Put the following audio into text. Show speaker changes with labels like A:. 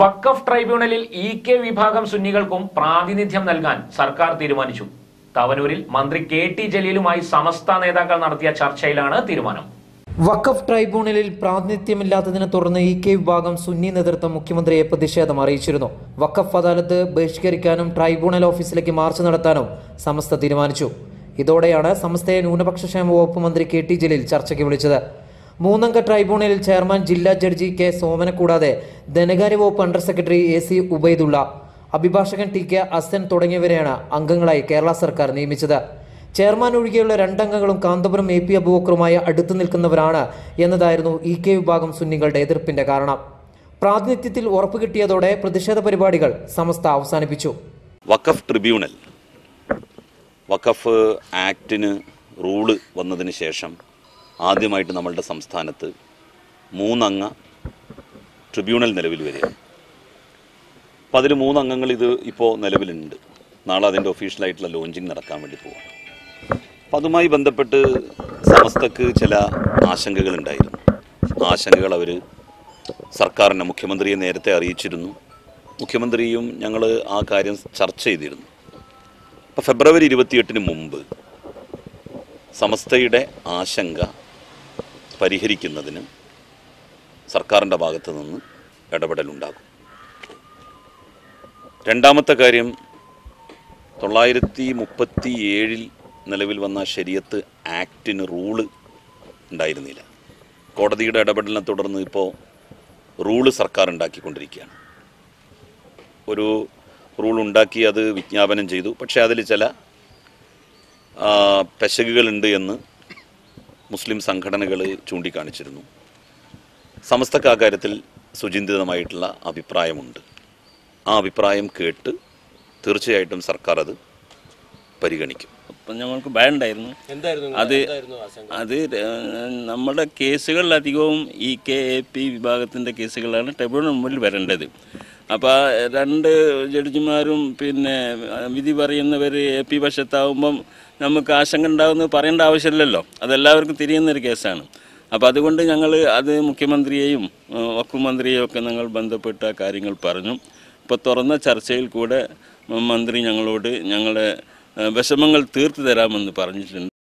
A: വഖഫ് ട്രൈബ്യൂണലിൽ E K വിഭാഗം സുന്നികൾക്കും പ്രാതിനിധ്യം നൽകാൻ സർക്കാർ തീരുമാനിച്ചു. തവനൂരിൽ മന്ത്രി കെ ടി ജലീലുമായി സമസ്ത നേതാക്കൾ നടത്തിയ ചർച്ചയിലാണ് തീരുമാനം.
B: വഖഫ് ട്രൈബ്യൂണലിൽ പ്രാതിനിധ്യമില്ലാത്തതിനെ തുടർന്ന് ഇ കെ വിഭാഗം സുന്നി നേതൃത്വം മുഖ്യമന്ത്രിയെ പ്രതിഷേധം അറിയിച്ചിരുന്നു. വഖഫ് അദാലത്ത് ബഹിഷ്കരിക്കാനും ട്രൈബ്യൂണൽ ഓഫീസിലേക്ക് മാർച്ച് നടത്താനും സമസ്ത തീരുമാനിച്ചു. ഇതോടെയാണ് സമസ്തയെ ന്യൂനപക്ഷ ക്ഷേമ വകുപ്പ് മന്ത്രി കെ ടി ജലീൽ ചർച്ചയ്ക്ക് വിളിച്ചത്. മൂന്നംഗ ട്രൈബ്യൂണലിൽ ചെയർമാൻ ജില്ലാ ജഡ്ജി കെ സോമനെ കൂടാതെ ധനകാര്യ വകുപ്പ് under secretary A C Ubaidulla അഭിഭാഷകൻ ടി കെ അസൻ തുടങ്ങിയവരെയാണ് അംഗങ്ങളായി കേരള സർക്കാർ നിയമിച്ചത്. ചെയർമാൻ ഒഴികെയുള്ള രണ്ടംഗങ്ങളും കാന്തപുരം എ പി അബൂബക്കറുമായി അടുത്തു നിൽക്കുന്നവരാണ് എന്നതായിരുന്നു ഇ കെ വിഭാഗം സുന്നികളുടെ എതിർപ്പിന്റെ കാരണം. പ്രാതിനിധ്യത്തിൽ ഉറപ്പ് കിട്ടിയതോടെ പ്രതിഷേധ പരിപാടികൾ സമസ്ത അവസാനിപ്പിച്ചു.
C: വഖഫ് ട്രിബ്യൂണൽ വഖഫ് ആക്ടിന് റൂൾ വന്നതിന് ശേഷം ആദ്യമായിട്ട് നമ്മളുടെ സംസ്ഥാനത്ത് മൂന്നംഗ ട്രിബ്യൂണൽ നിലവിൽ വരികയാണ് അപ്പോൾ അതിൽ മൂന്നംഗങ്ങൾ ഇത് ഇപ്പോൾ നിലവിലുണ്ട്. നാളെ അതിന്റെ ഒഫീഷ്യലായിട്ടുള്ള ലോഞ്ചിങ് നടക്കാൻ വേണ്ടി പോവാണ് അപ്പോൾ അതുമായി ബന്ധപ്പെട്ട് സമസ്തക്ക് ചില ആശങ്കകൾ ഉണ്ടായിരുന്നു. ആശങ്കകൾ അവർ സർക്കാരിനെ മുഖ്യമന്ത്രിയെ നേരത്തെ അറിയിച്ചിരുന്നു. മുഖ്യമന്ത്രിയും ഞങ്ങൾ ആ കാര്യം ചർച്ച ചെയ്തിരുന്നു. അപ്പോൾ ഫെബ്രുവരി ഇരുപത്തിയെട്ടിന് മുമ്പ് സമസ്തയുടെ ആശങ്ക പരിഹരിക്കുന്നതിന് സർക്കാരിന്റെ ഭാഗത്തു നിന്ന് ഇടപെടലുണ്ടാകും. രണ്ടാമത്തെ കാര്യം തൊള്ളായിരത്തി മുപ്പത്തി ഏഴിൽ നിലവിൽ വന്ന ശരിയത്ത് ആക്ടിന് റൂൾ ഉണ്ടായിരുന്നില്ല. കോടതിയുടെ ഇടപെടലിനെ തുടർന്ന് ഇപ്പോൾ റൂൾ സർക്കാർ ഉണ്ടാക്കിക്കൊണ്ടിരിക്കുകയാണ്. ഒരു റൂൾ ഉണ്ടാക്കി അത് വിജ്ഞാപനം ചെയ്തു. പക്ഷേ അതിൽ ചില പെശകുകളുണ്ട് എന്ന് മുസ്ലിം സംഘടനകൾ ചൂണ്ടിക്കാണിച്ചിരുന്നു. സമസ്തക്ക് ആ കാര്യത്തിൽ സുചിന്തിതമായിട്ടുള്ള അഭിപ്രായമുണ്ട്. ആ അഭിപ്രായം കേട്ട് തീർച്ചയായിട്ടും സർക്കാർ അത് പരിഗണിക്കും.
D: അപ്പം ഞങ്ങൾക്ക് ഭയണ്ടായിരുന്നു. അത് അത് നമ്മുടെ കേസുകളിൽ അധികവും ഈ കെ എ പി വിഭാഗത്തിന്റെ കേസുകളാണ് ട്രിബ്യൂണൽ മുമ്പിൽ വരേണ്ടത്. അപ്പോൾ രണ്ട് ജഡ്ജിമാരും പിന്നെ വിധി പറയുന്നവർ എ പി പക്ഷത്താവുമ്പം നമുക്ക് ആശങ്ക ഉണ്ടാവുമെന്ന് പറയേണ്ട ആവശ്യമില്ലല്ലോ. അതെല്ലാവർക്കും തിരിയുന്നൊരു കേസാണ്. അപ്പോൾ അതുകൊണ്ട് ഞങ്ങൾ അത് മുഖ്യമന്ത്രിയെയും വക്കു മന്ത്രിയെയും ഒക്കെ ഞങ്ങൾ ബന്ധപ്പെട്ട കാര്യങ്ങൾ പറഞ്ഞു. ഇപ്പോൾ തുറന്ന ചർച്ചയിൽ കൂടെ മന്ത്രി ഞങ്ങളോട് ഞങ്ങളെ വിഷമങ്ങൾ തീർത്തു തരാമെന്ന് പറഞ്ഞിട്ടുണ്ട്.